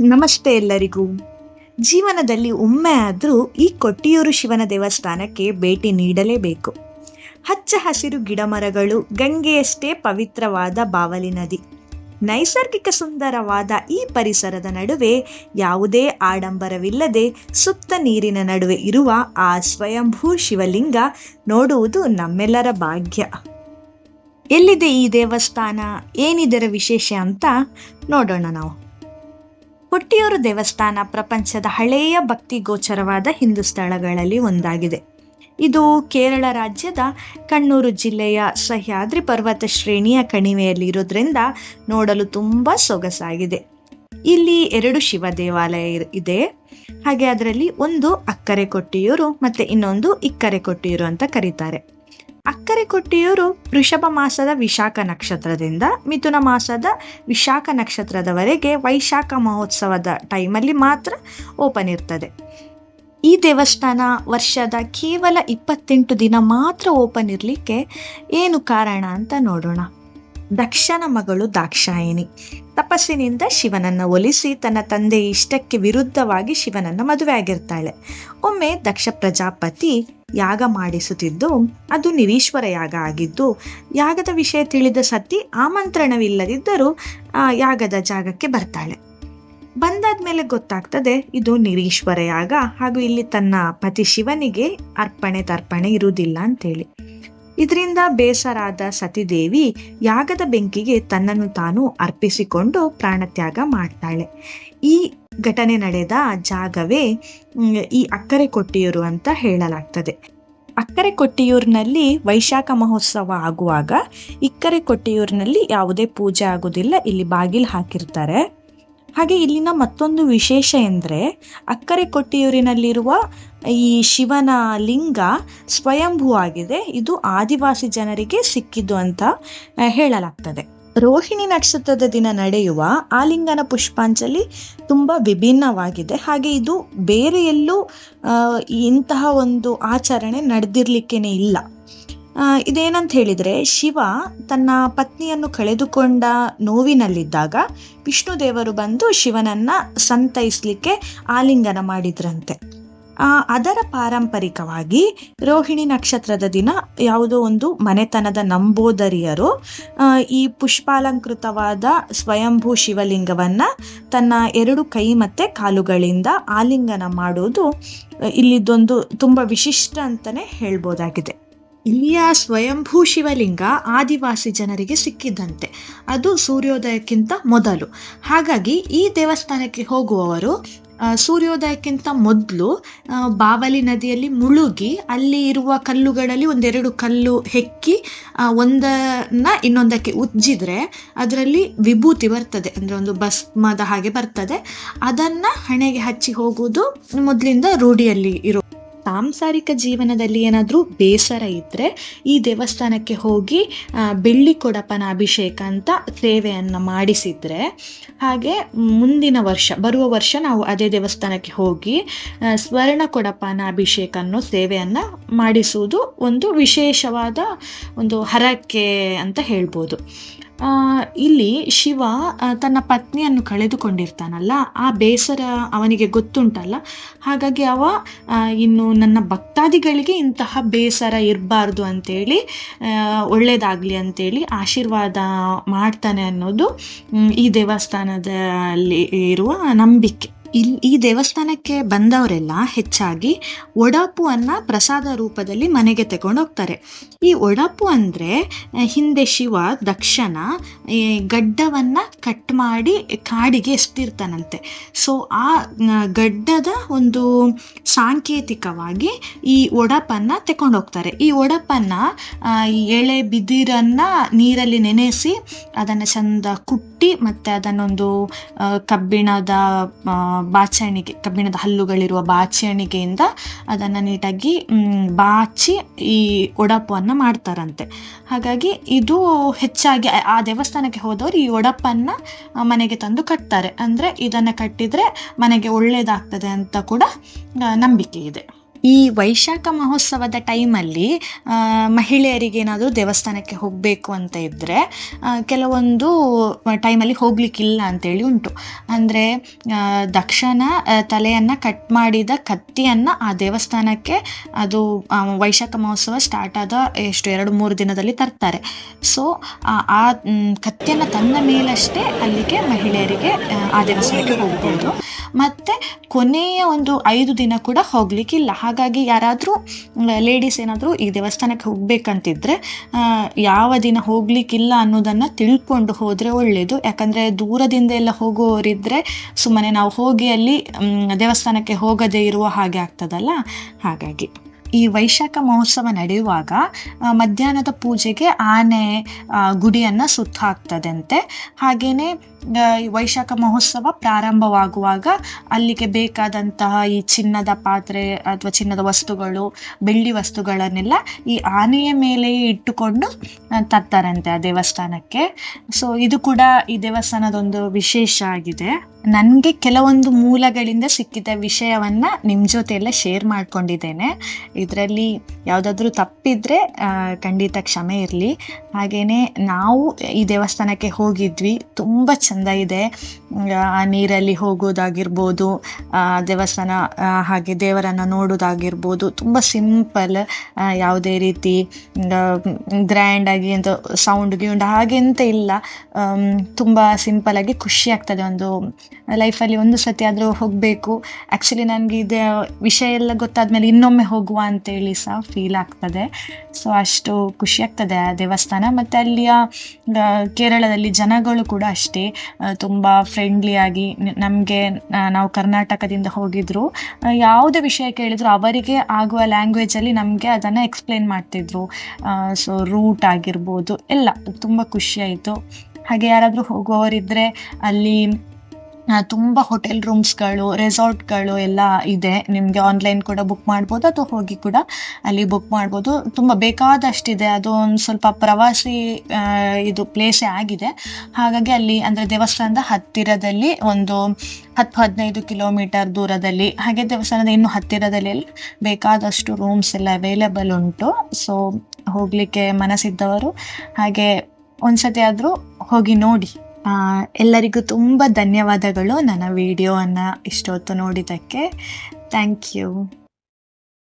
ನಮಸ್ತೆ ಎಲ್ಲರಿಗೂ. ಜೀವನದಲ್ಲಿ ಒಮ್ಮೆ ಆದರೂ ಈ ಕೊಟ್ಟಿಯೂರು ಶಿವನ ದೇವಸ್ಥಾನಕ್ಕೆ ಭೇಟಿ ನೀಡಲೇಬೇಕು. ಹಚ್ಚ ಹಸಿರು ಗಿಡಮರಗಳು, ಗಂಗೆಯಷ್ಟೇ ಪವಿತ್ರವಾದ ಬಾವಲಿ ನದಿ. ನೈಸರ್ಗಿಕ ಸುಂದರವಾದ ಈ ಪರಿಸರದ ನಡುವೆ ಯಾವುದೇ ಆಡಂಬರವಿಲ್ಲದೆ ಸುತ್ತ ನೀರಿನ ನಡುವೆ ಇರುವ ಆ ಸ್ವಯಂಭೂ ಶಿವಲಿಂಗ ನೋಡುವುದು ನಮ್ಮೆಲ್ಲರ ಭಾಗ್ಯ. ಎಲ್ಲಿದೆ ಈ ದೇವಸ್ಥಾನ? ಏನಿದರ ವಿಶೇಷ ಅಂತ ನೋಡೋಣ ನಾವು. ಕೊಟ್ಟಿಯೂರು ದೇವಸ್ಥಾನ ಪ್ರಪಂಚದ ಹಳೆಯ ಭಕ್ತಿ ಗೋಚರವಾದ ಹಿಂದೂ ಸ್ಥಳಗಳಲ್ಲಿ ಒಂದಾಗಿದೆ. ಇದು ಕೇರಳ ರಾಜ್ಯದ ಕಣ್ಣೂರು ಜಿಲ್ಲೆಯ ಸಹ್ಯಾದ್ರಿ ಪರ್ವತ ಶ್ರೇಣಿಯ ಕಣಿವೆಯಲ್ಲಿರೋದ್ರಿಂದ ನೋಡಲು ತುಂಬ ಸೊಗಸಾಗಿದೆ. ಇಲ್ಲಿ ಎರಡು ಶಿವ ದೇವಾಲಯ ಇದೆ. ಹಾಗೆ ಅದರಲ್ಲಿ ಒಂದು ಅಕ್ಕರೆ ಕೊಟ್ಟಿಯೂರು ಮತ್ತು ಇನ್ನೊಂದು ಇಕ್ಕರೆ ಕೊಟ್ಟಿಯೂರು ಅಂತ ಕರೀತಾರೆ. ಅಕ್ಕರೆ ಕೊಟ್ಟಿಯೂರು ವೃಷಭ ಮಾಸದ ವಿಶಾಖ ನಕ್ಷತ್ರದಿಂದ ಮಿಥುನ ಮಾಸದ ವಿಶಾಖ ನಕ್ಷತ್ರದವರೆಗೆ ವೈಶಾಖ ಮಹೋತ್ಸವದ ಟೈಮಲ್ಲಿ ಮಾತ್ರ ಓಪನ್ ಇರ್ತದೆ. ಈ ದೇವಸ್ಥಾನ ವರ್ಷದ ಕೇವಲ ಇಪ್ಪತ್ತೆಂಟು ದಿನ ಮಾತ್ರ ಓಪನ್ ಇರಲಿಕ್ಕೆ ಏನು ಕಾರಣ ಅಂತ ನೋಡೋಣ. ದಕ್ಷನ ಮಗಳು ದಾಕ್ಷಾಯಿಣಿ. ತಪಸ್ಸಿನಿಂದ ಶಿವನನ್ನ ಒಲಿಸಿ ತನ್ನ ತಂದೆಯ ಇಷ್ಟಕ್ಕೆ ವಿರುದ್ಧವಾಗಿ ಶಿವನನ್ನ ಮದುವೆಯಾಗಿರ್ತಾಳೆ ಒಮ್ಮೆ ದಕ್ಷ ಪ್ರಜಾಪತಿ ಯಾಗ ಮಾಡಿಸುತ್ತಿದ್ದು, ಅದು ನಿರೀಶ್ವರ ಯಾಗ ಆಗಿದ್ದು, ಯಾಗದ ವಿಷಯ ತಿಳಿದ ಸತಿ ಆಮಂತ್ರಣವಿಲ್ಲದಿದ್ದರೂ, ಆ ಯಾಗದ ಜಾಗಕ್ಕೆ ಬರ್ತಾಳೆ. ಬಂದಾದ ಮೇಲೆ ಗೊತ್ತಾಗ್ತದೆ, ಇದು ನಿರೀಶ್ವರ ಯಾಗ ಹಾಗೂ ಇಲ್ಲಿ ತನ್ನ ಪತಿ ಶಿವನಿಗೆ ಅರ್ಪಣೆ ತರ್ಪಣೆ ಇರುವುದಿಲ್ಲ ಅಂತೇಳಿ. ಇದರಿಂದ ಬೇಸರಾದ ಸತಿದೇವಿ ಯಾಗದ ಬೆಂಕಿಗೆ ತನ್ನನ್ನು ತಾನು ಅರ್ಪಿಸಿಕೊಂಡು ಪ್ರಾಣತ್ಯಾಗ ಮಾಡ್ತಾಳೆ. ಈ ಘಟನೆ ನಡೆದ ಜಾಗವೇ ಈ ಅಕ್ಕರೆ ಕೊಟ್ಟಿಯೂರು ಅಂತ ಹೇಳಲಾಗ್ತದೆ. ಅಕ್ಕರೆ ಕೊಟ್ಟಿಯೂರಿನಲ್ಲಿ ವೈಶಾಖ ಮಹೋತ್ಸವ ಆಗುವಾಗ ಇಕ್ಕರೆ ಕೊಟ್ಟಿಯೂರಿನಲ್ಲಿ ಯಾವುದೇ ಪೂಜೆ ಆಗೋದಿಲ್ಲ ಇಲ್ಲಿ ಬಾಗಿಲು ಹಾಕಿರ್ತಾರೆ. ಹಾಗೆ ಇಲ್ಲಿನ ಮತ್ತೊಂದು ವಿಶೇಷ ಎಂದರೆ ಅಕ್ಕರೆ ಕೊಟ್ಟಿಯೂರಿನಲ್ಲಿರುವ ಈ ಶಿವನ ಲಿಂಗ ಸ್ವಯಂಭೂ ಆಗಿದೆ. ಇದು ಆದಿವಾಸಿ ಜನರಿಗೆ ಸಿಕ್ಕಿದ್ದು ಅಂತ ಹೇಳಲಾಗ್ತದೆ. ರೋಹಿಣಿ ನಕ್ಷತ್ರದ ದಿನ ನಡೆಯುವ ಆಲಿಂಗನ ಪುಷ್ಪಾಂಜಲಿ ತುಂಬ ವಿಭಿನ್ನವಾಗಿದೆ. ಹಾಗೆ ಇದು ಬೇರೆ ಎಲ್ಲೂ ಇಂತಹ ಒಂದು ಆಚರಣೆ ನಡೆದಿರ್ಲಿಕ್ಕೇನೆ ಇಲ್ಲ. ಇದೇನಂತ ಹೇಳಿದ್ರೆ, ಶಿವ ತನ್ನ ಪತ್ನಿಯನ್ನು ಕಳೆದುಕೊಂಡ ನೋವಿನಲ್ಲಿದ್ದಾಗ ವಿಷ್ಣು ದೇವರು ಬಂದು ಶಿವನನ್ನ ಸಂತೈಸಲಿಕ್ಕೆ ಆಲಿಂಗನ ಮಾಡಿದ್ರಂತೆ. ಅದರ ಪಾರಂಪರಿಕವಾಗಿ ರೋಹಿಣಿ ನಕ್ಷತ್ರದ ದಿನ ಯಾವುದೋ ಒಂದು ಮನೆತನದ ನಂಬೋದರಿಯರು ಈ ಪುಷ್ಪಾಲಂಕೃತವಾದ ಸ್ವಯಂಭೂ ಶಿವಲಿಂಗವನ್ನ ತನ್ನ ಎರಡು ಕೈ ಮತ್ತೆ ಕಾಲುಗಳಿಂದ ಆಲಿಂಗನ ಮಾಡೋದು ಇಲ್ಲಿದ್ದೊಂದು ತುಂಬ ವಿಶಿಷ್ಟ ಅಂತಾನೆ ಹೇಳ್ಬೋದಾಗಿದೆ. ಇಲ್ಲಿಯ ಸ್ವಯಂಭೂ ಶಿವಲಿಂಗ ಆದಿವಾಸಿ ಜನರಿಗೆ ಸಿಕ್ಕಿದ್ದಂತೆ ಅದು ಸೂರ್ಯೋದಯಕ್ಕಿಂತ ಮೊದಲು. ಹಾಗಾಗಿ ಈ ದೇವಸ್ಥಾನಕ್ಕೆ ಹೋಗುವವರು ಸೂರ್ಯೋದಯಕ್ಕಿಂತ ಮೊದಲು ಬಾವಲಿ ನದಿಯಲ್ಲಿ ಮುಳುಗಿ ಅಲ್ಲಿ ಇರುವ ಕಲ್ಲುಗಳಲ್ಲಿ ಒಂದೆರಡು ಕಲ್ಲು ಹೆಕ್ಕಿ ಒಂದನ್ನ ಇನ್ನೊಂದಕ್ಕೆ ಉಜ್ಜಿದ್ರೆ ಅದರಲ್ಲಿ ವಿಭೂತಿ ಬರ್ತದೆ. ಅಂದರೆ ಒಂದು ಭಸ್ಮದ ಹಾಗೆ ಬರ್ತದೆ. ಅದನ್ನು ಹಣೆಗೆ ಹಚ್ಚಿ ಹೋಗುವುದು ಮೊದಲಿಂದ ರೂಢಿಯಲ್ಲಿ ಇರೋ ಸಾಂಸಾರಿಕ ಜೀವನದಲ್ಲಿ ಏನಾದರೂ ಬೇಸರ ಇದ್ದರೆ ಈ ದೇವಸ್ಥಾನಕ್ಕೆ ಹೋಗಿ ಬೆಳ್ಳಿ ಕೊಡಪನ ಅಭಿಷೇಕ ಅಂತ ಸೇವೆಯನ್ನು ಮಾಡಿಸಿದರೆ, ಹಾಗೆ ಮುಂದಿನ ವರ್ಷ, ಬರುವ ವರ್ಷ ನಾವು ಅದೇ ದೇವಸ್ಥಾನಕ್ಕೆ ಹೋಗಿ ಸ್ವರ್ಣ ಕೊಡಪನ ಅಭಿಷೇಕ ಅನ್ನೋ ಸೇವೆಯನ್ನು ಮಾಡಿಸುವುದು ಒಂದು ವಿಶೇಷವಾದ ಒಂದು ಹರಕೆ ಅಂತ ಹೇಳ್ಬೋದು. ಇಲ್ಲಿ ಶಿವ ತನ್ನ ಪತ್ನಿಯನ್ನು ಕಳೆದುಕೊಂಡಿರ್ತಾನಲ್ಲ, ಆ ಬೇಸರ ಅವನಿಗೆ ಗೊತ್ತುಂಟಲ್ಲ. ಹಾಗಾಗಿ ಅವ ಇನ್ನು ನನ್ನ ಭಕ್ತಾದಿಗಳಿಗೆ ಇಂತಹ ಬೇಸರ ಇರಬಾರ್ದು ಅಂತೇಳಿ ಒಳ್ಳೆಯದಾಗಲಿ ಅಂಥೇಳಿ ಆಶೀರ್ವಾದ ಮಾಡ್ತಾನೆ ಅನ್ನೋದು ಈ ದೇವಸ್ಥಾನದಲ್ಲಿ ಇರುವ ನಂಬಿಕೆ. ಇಲ್ಲಿ ಈ ದೇವಸ್ಥಾನಕ್ಕೆ ಬಂದವರೆಲ್ಲ ಹೆಚ್ಚಾಗಿ ಒಡಪು ಅನ್ನ ಪ್ರಸಾದ ರೂಪದಲ್ಲಿ ಮನೆಗೆ ತಗೊಂಡು ಹೋಗ್ತಾರೆ. ಈ ಒಡಪು ಅಂದರೆ ಹಿಂದೆ ಶಿವ ದಕ್ಷನ ಗಡ್ಡವನ್ನ ಕಟ್ ಮಾಡಿ ಕಾಡಿಗೆ ಎಸ್ತಿರ್ತಾನಂತೆ. ಸೊ ಆ ಗಡ್ಡದ ಒಂದು ಸಾಂಕೇತಿಕವಾಗಿ ಈ ಒಡಪನ್ನು ತಗೊಂಡು ಹೋಗ್ತಾರೆ. ಈ ಒಡಪನ್ನ ಎಳೆ ಬಿದಿರನ್ನ ನೀರಲ್ಲಿ ನೆನೆಸಿ, ಅದನ್ನು ಚಂದ ಕುಟ್ಟಿ ಮತ್ತೆ ಅದನ್ನೊಂದು ಕಬ್ಬಿಣದ ಬಾಚಣಿಗೆ ಕಬ್ಬಿಣದ ಹಲ್ಲುಗಳಿರುವ ಬಾಚಣಿಗೆಯಿಂದ ಅದನ್ನು ನೀಟಾಗಿ ಬಾಚಿ ಈ ಒಡಪನ್ನು ಮಾಡ್ತಾರಂತೆ. ಹಾಗಾಗಿ ಇದು ಹೆಚ್ಚಾಗಿ ಆ ದೇವಸ್ಥಾನಕ್ಕೆ ಹೋದವರು ಈ ಒಡಪನ್ನು ಮನೆಗೆ ತಂದು ಕಟ್ತಾರೆ. ಅಂದರೆ ಇದನ್ನು ಕಟ್ಟಿದರೆ ಮನೆಗೆ ಒಳ್ಳೆಯದಾಗ್ತದೆ ಅಂತ ಕೂಡ ನಂಬಿಕೆ ಇದೆ. ಈ ವೈಶಾಖ ಮಹೋತ್ಸವದ ಟೈಮಲ್ಲಿ ಮಹಿಳೆಯರಿಗೆ ಏನಾದರೂ ದೇವಸ್ಥಾನಕ್ಕೆ ಹೋಗಬೇಕು ಅಂತ ಇದ್ದರೆ ಕೆಲವೊಂದು ಟೈಮಲ್ಲಿ ಹೋಗಲಿಕ್ಕಿಲ್ಲ ಅಂತೇಳಿ ಉಂಟು. ಅಂದರೆ ದಕ್ಷನ ತಲೆಯನ್ನು ಕಟ್ ಮಾಡಿದ ಕತ್ತಿಯನ್ನು ಆ ದೇವಸ್ಥಾನಕ್ಕೆ ಅದು ವೈಶಾಖ ಮಹೋತ್ಸವ ಸ್ಟಾರ್ಟ್ ಆದ ಎಷ್ಟು, ಎರಡು, ಮೂರು ದಿನದಲ್ಲಿ ತರ್ತಾರೆ. ಸೊ ಆ ಕತ್ತಿಯನ್ನು ತಂದ ಮೇಲಷ್ಟೇ ಅಲ್ಲಿಗೆ ಮಹಿಳೆಯರಿಗೆ ಆ ದೇವಸ್ಥಾನಕ್ಕೆ ಹೋಗ್ಬೋದು. ಮತ್ತು ಕೊನೆಯ ಒಂದು ಐದು ದಿನ ಕೂಡ ಹೋಗಲಿಕ್ಕಿಲ್ಲ. ಹಾಗಾಗಿ ಯಾರಾದರೂ ಲೇಡೀಸ್ ಏನಾದರೂ ಈ ದೇವಸ್ಥಾನಕ್ಕೆ ಹೋಗಬೇಕಂತಿದ್ರೆ ಯಾವ ದಿನ ಹೋಗಲಿಕ್ಕಿಲ್ಲ ಅನ್ನೋದನ್ನು ತಿಳ್ಕೊಂಡು ಹೋದರೆ ಒಳ್ಳೆಯದು ಯಾಕಂದರೆ ದೂರದಿಂದ ಎಲ್ಲ ಹೋಗುವವರಿದ್ದರೆ ಸುಮ್ಮನೆ ನಾವು ಹೋಗಿ ಅಲ್ಲಿ ದೇವಸ್ಥಾನಕ್ಕೆ ಹೋಗದೇ ಇರುವ ಹಾಗೆ ಆಗ್ತದಲ್ಲ? ಹಾಗಾಗಿ ಈ ವೈಶಾಖ ಮಹೋತ್ಸವ ನಡೆಯುವಾಗ ಮಧ್ಯಾಹ್ನದ ಪೂಜೆಗೆ ಆನೆ ಗುಡಿಯನ್ನು ಸುತ್ತ ಹಾಕ್ತದಂತೆ ಹಾಗೆಯೇ ವೈಶಾಖ ಮಹೋತ್ಸವ ಪ್ರಾರಂಭವಾಗುವಾಗ ಅಲ್ಲಿಗೆ ಬೇಕಾದಂತಹ ಈ ಚಿನ್ನದ ಪಾತ್ರೆ ಅಥವಾ ಚಿನ್ನದ ವಸ್ತುಗಳು, ಬೆಳ್ಳಿ ವಸ್ತುಗಳನ್ನೆಲ್ಲ ಈ ಆನೆಯ ಮೇಲೆ ಇಟ್ಟುಕೊಂಡು ತರ್ತಾರಂತೆ ಆ ದೇವಸ್ಥಾನಕ್ಕೆ. ಸೊ ಇದು ಕೂಡ ಈ ದೇವಸ್ಥಾನದೊಂದು ವಿಶೇಷ ಆಗಿದೆ. ನನಗೆ ಕೆಲವೊಂದು ಮೂಲಗಳಿಂದ ಸಿಕ್ಕಿದ ವಿಷಯವನ್ನ ನಿಮ್ಮ ಜೊತೆ ಎಲ್ಲ ಶೇರ್ ಮಾಡ್ಕೊಂಡಿದ್ದೇನೆ. ಇದರಲ್ಲಿ ಯಾವುದಾದ್ರೂ ತಪ್ಪಿದ್ರೆ ಖಂಡಿತ ಕ್ಷಮೆ ಇರಲಿ. ಹಾಗೆಯೇ ನಾವು ಈ ದೇವಸ್ಥಾನಕ್ಕೆ ಹೋಗಿದ್ವಿ. ತುಂಬ ಚೆಂದ ಇದೆ. ಆ ನೀರಲ್ಲಿ ಹೋಗೋದಾಗಿರ್ಬೋದು ದೇವಸ್ಥಾನ ಹಾಗೆ ದೇವರನ್ನು ನೋಡೋದಾಗಿರ್ಬೋದು ತುಂಬ ಸಿಂಪಲ್ ಯಾವುದೇ ರೀತಿ ಗ್ರ್ಯಾಂಡಾಗಿ ಅಂತ ಸೌಂಡ್ ಗೀಂಡ್ ಹಾಗೆ ಅಂತ ಇಲ್ಲ. ತುಂಬ ಸಿಂಪಲಾಗಿ ಖುಷಿ ಆಗ್ತದೆ ಒಂದು ಲೈಫಲ್ಲಿ ಒಂದು ಸತಿ ಆದರೂ ಹೋಗಬೇಕು. ಆ್ಯಕ್ಚುಲಿ ನನಗೆ ಇದು ವಿಷಯ ಎಲ್ಲ ಗೊತ್ತಾದ್ಮೇಲೆ ಇನ್ನೊಮ್ಮೆ ಹೋಗುವ ಅಂತೇಳಿ ಸಹ ಫೀಲ್ ಆಗ್ತದೆ. ಸೊ ಅಷ್ಟು ಖುಷಿ ಆಗ್ತದೆ ಆ ದೇವಸ್ಥಾನ. ಮತ್ತು ಅಲ್ಲಿಯ ಕೇರಳದಲ್ಲಿ ಜನಗಳು ಕೂಡ ಅಷ್ಟೇ. ತುಂಬ ಫ್ರೆಂಡ್ಲಿಯಾಗಿ ನಮಗೆ ನಾವು ಕರ್ನಾಟಕದಿಂದ ಹೋಗಿದ್ರು. ಆ, ಯಾವುದೇ ವಿಷಯ ಕೇಳಿದ್ರು ಅವರಿಗೆ ಆಗುವ ಲ್ಯಾಂಗ್ವೇಜಲ್ಲಿ ನಮಗೆ ಅದನ್ನು ಎಕ್ಸ್ಪ್ಲೇನ್ ಮಾಡ್ತಿದ್ರು. ಸೊ ರೂಟ್ ಆಗಿರ್ಬೋದು ಎಲ್ಲ ತುಂಬ ಖುಷಿಯಾಯಿತು ಹಾಗೆ ಯಾರಾದರೂ ಹೋಗುವವರಿದ್ದರೆ ಅಲ್ಲಿ ತುಂಬ ಹೋಟೆಲ್ ರೂಮ್ಸ್ಗಳು ರೆಸಾರ್ಟ್ಗಳು ಎಲ್ಲ ಇದೆ. ನಿಮಗೆ ಆನ್ಲೈನ್ ಕೂಡ ಬುಕ್ ಮಾಡ್ಬೋದು, ಅಥವಾ ಹೋಗಿ ಕೂಡ ಅಲ್ಲಿ ಬುಕ್ ಮಾಡ್ಬೋದು. ತುಂಬ ಬೇಕಾದಷ್ಟಿದೆ. ಅದು ಒಂದು ಸ್ವಲ್ಪ ಪ್ರವಾಸಿ ಇದು ಪ್ಲೇಸೇ ಆಗಿದೆ. ಹಾಗಾಗಿ ಅಲ್ಲಿ ಅಂದರೆ ದೇವಸ್ಥಾನದ ಹತ್ತಿರದಲ್ಲಿ ಒಂದು ಹತ್ತು ಹದಿನೈದು ಕಿಲೋಮೀಟರ್ ದೂರದಲ್ಲಿ, ಹಾಗೆ ದೇವಸ್ಥಾನದ ಇನ್ನು ಹತ್ತಿರದಲ್ಲಿ ಬೇಕಾದಷ್ಟು ರೂಮ್ಸ್ ಎಲ್ಲ ಅವೈಲೇಬಲ್ ಉಂಟು. ಸೊ ಹೋಗಲಿಕ್ಕೆ ಮನಸ್ಸಿದ್ದವರು ಹಾಗೆ ಒಂದ್ಸತಿ ಆದರೂ ಹೋಗಿ ನೋಡಿ. ಎಲ್ಲರಿಗೂ ತುಂಬ ಧನ್ಯವಾದಗಳು ನನ್ನ ವಿಡಿಯೋವನ್ನು ಇಷ್ಟೊತ್ತು ನೋಡಿದ್ದಕ್ಕೆ. Thank you.